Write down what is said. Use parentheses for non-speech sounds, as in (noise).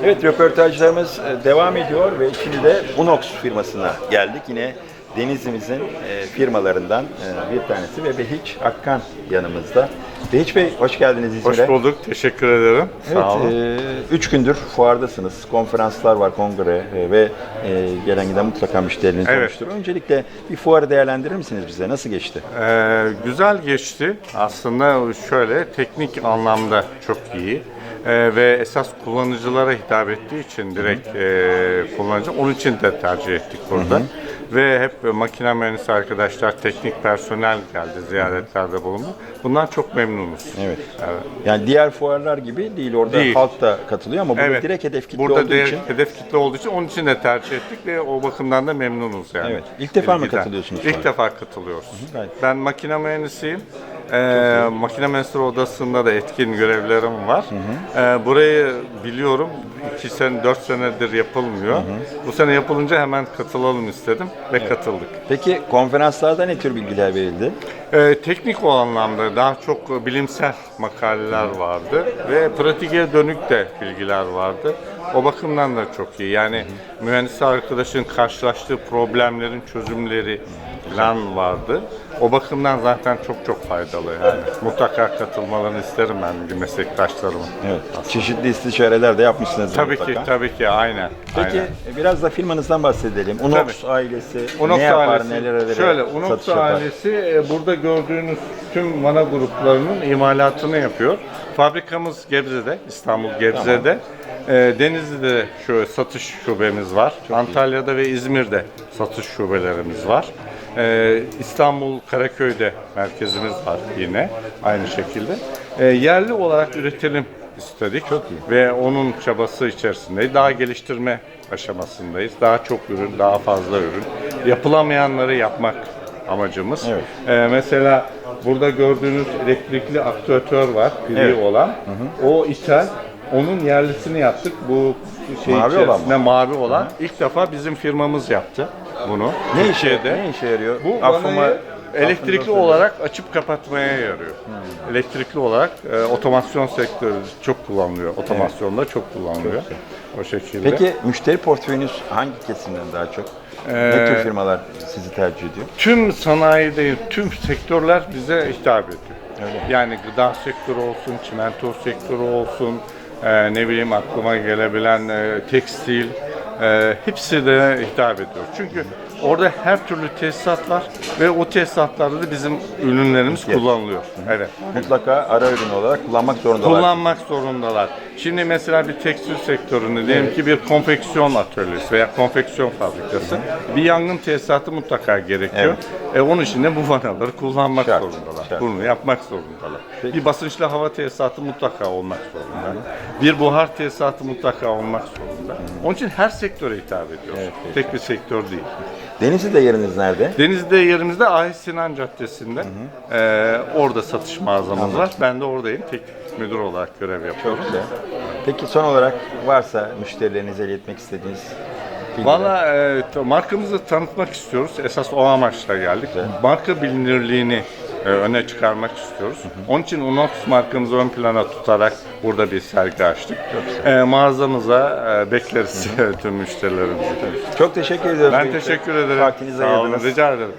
Evet röportajlarımız e, devam ediyor ve şimdi de Unox firmasına geldik. Yine Denizli'mizin e, firmalarından e, bir tanesi ve Behiç Akkan yanımızda. Behiç Bey hoş geldiniz İzmir'e. Hoş bulduk, teşekkür ederim. Evet, Sağ olun. e, üç gündür fuardasınız. Konferanslar var, kongre e, ve e, gelen giden mutlaka müşterileriniz Evet. olmuştur. Öncelikle bir fuarı değerlendirir misiniz bize? Nasıl geçti? Ee, güzel geçti. Aslında şöyle, teknik anlamda çok iyi. Ee, ve esas kullanıcılara hitap ettiği için direkt e, kullanıcı, onun için de tercih ettik burada. Ve hep makine mühendisi arkadaşlar, teknik personel geldi, ziyaretlerde bulundu. Bundan çok memnunuz. Evet. Yani diğer fuarlar gibi değil. Orada Değil. halk da katılıyor ama burada Evet. direkt hedef kitle Burada olduğu direkt için hedef kitle olduğu için onun için de tercih ettik ve o bakımdan da memnunuz yani. Evet. İlk defa mı İlgiden. katılıyorsunuz İlk fuara? defa katılıyoruz. gayet. Ben makine mühendisiyim. Ee, makine mühendisleri odasında da etkin görevlerim var. Ee, burayı biliyorum. iki sene, dört senedir yapılmıyor. Bu sene yapılınca hemen katılalım istedim ve katıldık. Peki konferanslarda ne tür bilgiler verildi? Ee, teknik o anlamda daha çok bilimsel makaleler vardı ve pratiğe dönük de bilgiler vardı. O bakımdan da çok iyi. Yani mühendis arkadaşın karşılaştığı problemlerin çözümleri falan vardı. O bakımdan zaten çok çok faydalı yani. Mutlaka katılmalarını isterim ben meslektaşlarıma. Evet. Çeşitli istişareler de yapmışsınız Tabii mutlaka. ki, tabii ki aynen. Peki aynen. e, biraz da firmanızdan bahsedelim. Unox Tabii. ailesi Unox ne yapar, ailesi, neler neler şöyle Unox satış yapar? ailesi e, burada gördüğünüz tüm vana gruplarının imalatını yapıyor. Fabrikamız Gebze'de, İstanbul Gebze'de. E, Denizli'de şöyle satış şubemiz var. Antalya'da ve İzmir'de satış şubelerimiz var. E, İstanbul Karaköy'de merkezimiz var yine aynı şekilde. E, yerli olarak üretelim istedik. Ve onun çabası içerisindeyiz. Daha geliştirme aşamasındayız. Daha çok ürün, daha fazla ürün. Yapılamayanları yapmak amacımız. Evet. Ee, mesela burada gördüğünüz elektrikli aktüatör var, pili Evet. olan. O ithal. Onun yerlisini yaptık. Bu şey Mavi olan içerisinde mavi olan. İlk defa bizim firmamız yaptı bunu. Ne işe, Türkiye'de. ne işe yarıyor? Bu vanayı elektrikli olarak açıp kapatmaya yarıyor. Elektrikli olarak e, otomasyon sektörü çok kullanılıyor. Otomasyonda çok kullanılıyor. O şekilde. Peki müşteri portföyünüz hangi kesimden daha çok? ne Ee, tür firmalar sizi tercih ediyor? tüm sanayide, tüm sektörler bize hitap ediyor. Yani gıda sektörü olsun, çimento sektörü olsun, e, ne bileyim aklıma gelebilen e, tekstil, e, hepsi de hitap ediyor. Çünkü orada her türlü tesisat var ve o tesisatlarda da bizim ürünlerimiz İhtiyaç. kullanılıyor. Evet. Mutlaka ara ürün olarak kullanmak zorundalar. Kullanmak zorundalar. Şimdi mesela bir tekstil sektöründe diyelim ki bir konfeksiyon atölyesi veya konfeksiyon fabrikası bir yangın tesisatı mutlaka gerekiyor. E onun için de bu vanaları kullanmak Şart, zorundalar. şart. Bunu yapmak zorundalar. Peki. Bir basınçlı hava tesisatı mutlaka olmak zorunda. Bir buhar tesisatı mutlaka olmak zorunda. Onun için her sektöre hitap. Evet, evet. Tek bir sektör değil. Denizli'de yeriniz nerede? Denizli'de yerimizde Ahit Sinan Caddesi'nde. Ee, orada satış mağazamız var. Ben de oradayım. Teknik müdür olarak görev yapıyorum. Güzel. Peki son olarak varsa müşterilerinize iletmek istediğiniz bilgiler? Valla e, t- markamızı tanıtmak istiyoruz. Esas o amaçla geldik. Marka bilinirliğini e, öne çıkarmak istiyoruz. Onun için Unox markamızı ön plana tutarak burada bir sergi açtık. E, mağazamıza e, bekleriz (laughs) tüm müşterilerimizi. Çok teşekkür ediyorum. Ben teşekkür ederim. Vaktinizi ayırdınız. Rica ederim.